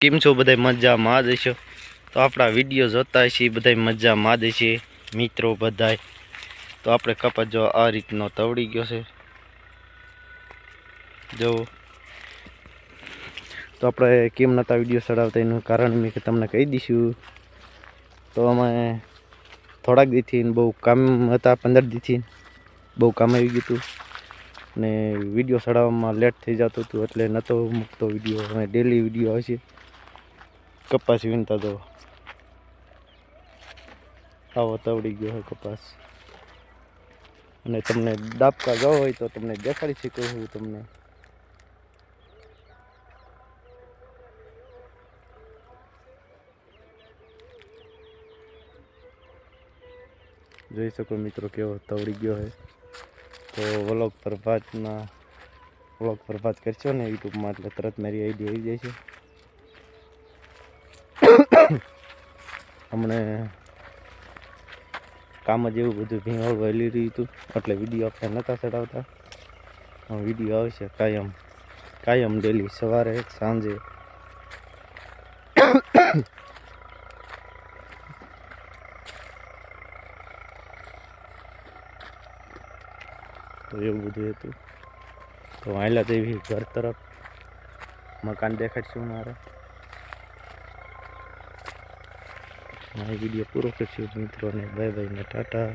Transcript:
કેમ છો? બધા મજામાં જ હશો? તો આપણા વીડિયો જોતા છીએ બધા મજામાં જ છે મિત્રો બધાય. તો આપણે કપાસ જો આ રીતનો તવડી ગયો છે. જો. તો આપણે કેમ નહોતા વીડિયો ચડાવતા? એનું કારણ મેં કે તમને કહી દઈશું. તો અમે થોડાક દીથી બહુ કામ હતા, પંદર દીથી બહુ કામ આવી ગયું હતું. ને વીડિયો ચડાવવામાં લેટ થઈ જતું હતું, એટલે નહોતો મૂકતો વીડિયો. અમે ડેલી વીડિયો આવશે કપાસ વીણતા તો આવો તવડી ગયો હોય કપાસ. અને તમને દાબકા ગયો હોય તો તમને દેખાડી શકું હું તમને. જોઈ શકો મિત્રો કેવો તવડી ગયો હોય. તો વ્લોગ પ્રભાતના વ્લોગ પ્રભાત કરશો ને યુટ્યુબમાં એટલે તરત મારી આઈડી આવી જાય છે. હમણે કામ જ એવું બધું ભીંગળ વહેલી રહ્યું હતું. એટલે વીડિયો આપણે નહોતા ચડાવતા. વીડિયો આવશે કાયમ. કાયમ ડેલી સવારે, સાંજે. તો એવું બધું હતું. તો વાયલા દેવી ઘર તરફ મકાન દેખાડશું મારા. મારી વીડિયો પૂરો કરશું મિત્રોને બાય બાય ને ટાટા